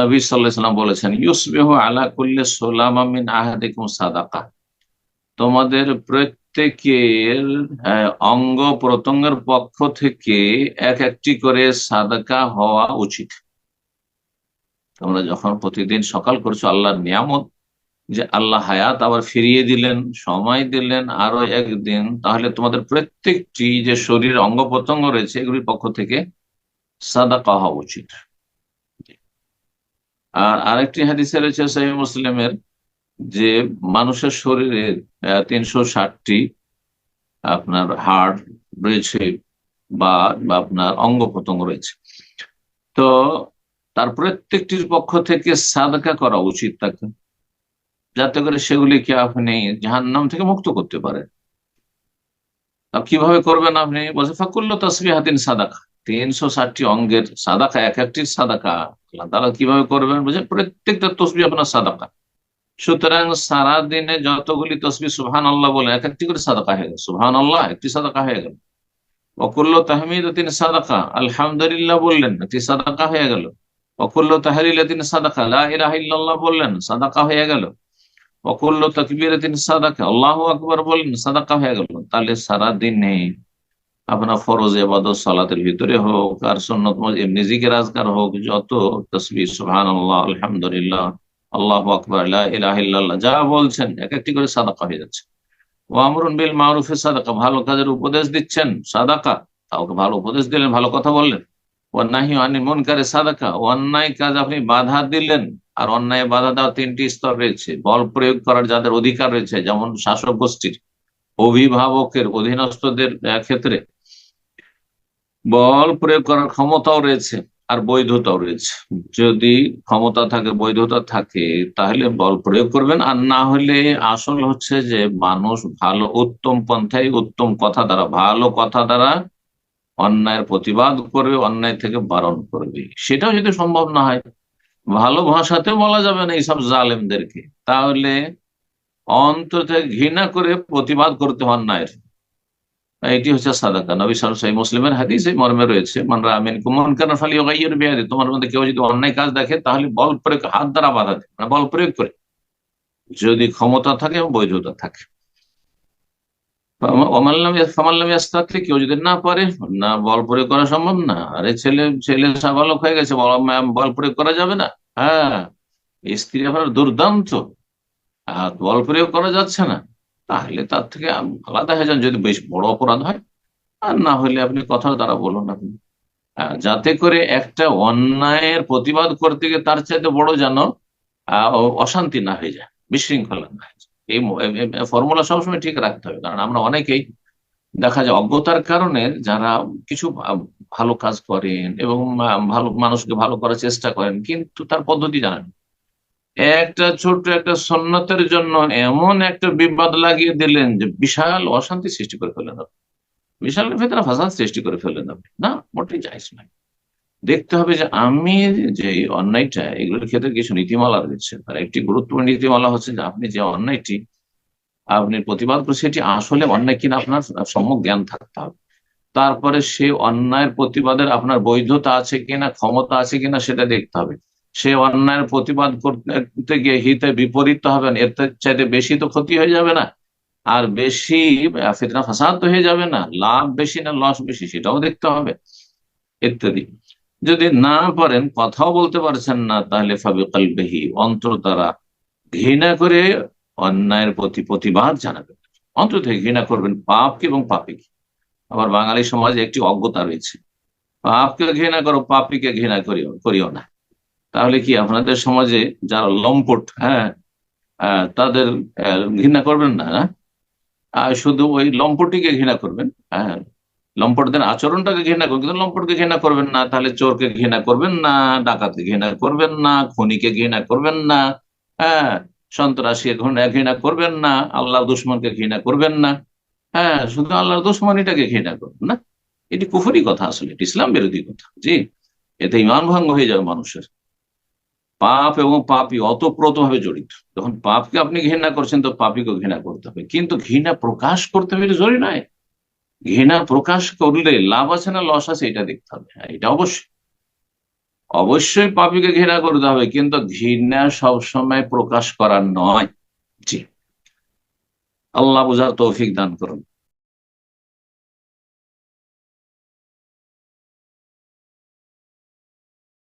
নবী সাল্লাম বলেছেন, ইউসবেহ আলা কুল্লে সোলামিন আহাদিকুম সাদাকা। তোমাদের প্রত্যেকের অঙ্গ প্রত্যঙ্গের পক্ষ থেকে এক একটি করে সাদাকা হওয়া উচিত। তোমরা যখন প্রতিদিন সকাল করছ আল্লাহর নিয়ামত, যে আল্লাহ হায়াত আবার ফিরিয়ে দিলেন, সময় দিলেন আরও একদিন, তাহলে তোমাদের প্রত্যেকটি যে শরীর অঙ্গ প্রত্যঙ্গ রয়েছে, এগুলির পক্ষ থেকে সাদাকা হওয়া উচিত। আর আরেকটি হাদিসে রয়েছে সহি মুসলিমের যে মানুষের শরীরে তিনশো ষাটটি আপনার হাড় রয়েছে বা আপনার অঙ্গ প্রত্যঙ্গ রয়েছে। তো তার প্রত্যেকটির পক্ষ থেকে সাদকা করা উচিত তাকে, যাতে করে সেগুলিকে আপনি জাহান্নাম থেকে মুক্ত করতে পারেন। কীভাবে করবেন আপনি? বলছে, ফাকুল্ল তসবি হাতিন সাদাকা। তিনশো ষাটটি অঙ্গের সাদাকা, এক একটি সাদাকা। আল্লাহ তাআলা কীভাবে করবেন? বুঝে প্রত্যেকটা তসবি আপনার সাদাকা। সুতরাং সারা দিনে যতগুলি তসবি সুবহান আল্লাহ বলে এক একটি করে সাদাকা হয়ে গেল। সুবহান আল্লাহ একটি সাদাকা হয়ে গেল। অকুল্ল তাহমিদ, তিনি সাদাকা। আলহামদুলিল্লাহ বললেন, একটি সাদাকা হয়ে গেল। অকুল্ল তাহরিল তিনি সাদাকা। লা ইলাহা ইল্লাল্লাহ বললেন, সাদাকা হয়ে গেল। অকুল্ল তকবীর, তিনি সাদাকা। আল্লাহ আকবর বললেন, সাদাকা হয়ে গেল। তাহলে সারা দিনে আপনার ফরজ এবাদত সালাতের ভিতরে হোক আর সন্ন্যত এমনি জিকের আজকার হোক, যত তসবি সুবহান আল্লাহ আলহামদুলিল্লাহ, আল্লাহ আকবর ইলাহিল্লাহ যা বলছেন এক একটি করে সাদাকা হয়ে যাচ্ছে। ও আমরুন বিল মারুফে, সাদাকা, ভালো কাজের উপদেশ দিচ্ছেন, সাদাকা, কাউকে ভালো উপদেশ দিলেন, ভালো কথা বললেন। অন্যায় আনি মন করে সাদাকা, অন্যায় কাজ আপনি বাধা দিলেন, আর অন্যায় বাধা দেওয়ার তিনটি স্তর রয়েছে। বল প্রয়োগ করার যাদের অধিকার রয়েছে, যেমন শাসক গোষ্ঠীর, অভিভাবকের, অধীনস্থদের ক্ষেত্রে বল প্রয়োগ করার ক্ষমতাও রয়েছে আর বৈধতাও রয়েছে। যদি ক্ষমতা থাকে, বৈধতা থাকে, তাহলে বল প্রয়োগ করবেন। আর না হলে আসল হচ্ছে যে মানুষ ভালো উত্তম পন্থায় উত্তম কথা দ্বারা, ভালো কথা দ্বারা অন্যায়ের প্রতিবাদ করবে অন্যায় থেকে বারণ করবে। সেটাও যদি সম্ভব না হয়, ভালো ভাষাতে বলা যাবে না এইসব জালেমদেরকে। তাহলে অন্তর থেকে ঘৃণা করে প্রতিবাদ করতে অন্যায়ের। এটি হচ্ছে সাদাকা। নবী সাল মুসলিমের হাদিস এই মর্মে রয়েছে মানরা আমিন কুমন কেন ফালি ওগাইয়ের বিহারি তোমার মধ্যে কেউ যদি অন্যায় কাজ দেখে, তাহলে বল প্রয়োগ হাত দ্বারা বাধা দেয় মানে বল প্রয়োগ করে। যদি ক্ষমতা থাকে এবং বৈধতা থাকে। কেউ যদি না পারে, না বল প্রয়োগ করা সম্ভব না। আরে ছেলে ছেলে সাবালক হয়ে গেছে, বল প্রয়োগ করা যাবে না। হ্যাঁ স্ত্রী আপনার দুর্দান্ত। বল প্রয়োগ করা যাচ্ছে না। তাহলে তার থেকে আলাদা হয়ে যান যদি বেশ বড় অপরাধ হয়। আর না হলে আপনি কথার দ্বারা বলুন আপনি। যাতে করে একটা অন্যায়ের প্রতিবাদ করতে গিয়ে তার চাইতে বড় যেন অশান্তি না হয়ে যায়, বিশৃঙ্খলা না হয়ে যায়। এই ফর্মুলা সবসময় ঠিক রাখতে হবে। কারণ আমরা অনেকেই দেখা যায় অজ্ঞতার কারণে যারা কিছু ভালো কাজ করেন এবং ভালো মানুষকে ভালো করার চেষ্টা করেন, কিন্তু তার পদ্ধতি জানেন একটা ছোট্ট একটা সন্ন্যতের জন্য এমন একটা বিবাদ লাগিয়ে দিলেন যে বিশাল অশান্তি সৃষ্টি করে ফেলেন আপনি। বিশাল ভেতরে ফাসাদ সৃষ্টি করে ফেলেন আপনি। না, মোটেই যাইস নাই দেখতে হবে যে আমি যে অন্যায়টা, এগুলোর ক্ষেত্রে কিছু নীতিমালা রয়েছে। তার একটি গুরুত্বপূর্ণ নীতিমালা হচ্ছে যে আপনি যে অন্যায়টি, আপনি প্রতিবাদ করছেন, সেটি আসলে অন্যায় কিনা আপনার সম্যক জ্ঞান থাকতে হবে। তারপরে সে অন্যায়ের প্রতিবাদের আপনার বৈধতা আছে কিনা, ক্ষমতা আছে কিনা, সেটা দেখতে হবে। সে অন্যায়ের প্রতিবাদ করতে গিয়ে হিতে বিপরীত হবে না, এর চাইতে বেশি তো ক্ষতি হয়ে যাবে না। আর বেশি ফিতনা ফাসাদ হয়ে যাবে না, লাভ বেশি না, লস বেশি, সেটাও দেখতে হবে, ইত্যাদি। যদি না পারেন, কথাও বলতে পারছেন না, তাহলে ফাবি কালবেহি, অন্তর দ্বারা ঘৃণা করে অন্যায়ের প্রতি প্রতিবাদ জানাবেন। অন্তর থেকে ঘৃণা করবেন পাপকে এবং পাপিকে আবার বাঙালি সমাজে একটি অজ্ঞতা রয়েছে। পাপকে ঘৃণা করো, পাপিকে ঘৃণা করিও করিও না। তাহলে কি আপনাদের সমাজে যারা লম্পট হ্যাঁ তাদের ঘৃণা করবেন না আর শুধু ওই লম্পটিকে ঘৃণা করবেন হ্যাঁ? লম্পটদের আচরণটাকে ঘৃণা করবেন, কিন্তু লম্পটকে ঘৃণা করবেন না, তাহলে চোরকে ঘৃণা করবেন না, ডাকাতকে ঘৃণা করবেন না, খনিকে ঘৃণা করবেন না হ্যাঁ? সন্ত্রাসীকে ঘৃণা করবেন না আল্লাহ দুশ্মনকে ঘৃণা করবেন না হ্যাঁ? শুধু আল্লাহর দুশ্মনীটাকে ঘৃণা করবেন না? এটি কুফুরি কথা আসলে ইসলাম বিরোধী কথা, জি? এতে ইমান ভঙ্গ হয়ে যাবে মানুষের। পাপ এবং পাপি অতপ্রত ভাবে জড়িত। যখন পাপকে আপনি ঘৃণা করছেন, তো পাপিকে ঘৃণা করতে হবে। কিন্তু ঘৃণা প্রকাশ করতে হবে জরুরি নয়। ঘৃণা প্রকাশ করলে লাভ আছে না লস আছে, এটা দেখতে হবে। হ্যাঁ এটা অবশ্যই। অবশ্যই পাপিকে ঘৃণা করতে হবে, কিন্তু ঘৃণা সবসময় প্রকাশ করার নয়। জি। আল্লাহ বুঝার তৌফিক দান করুন।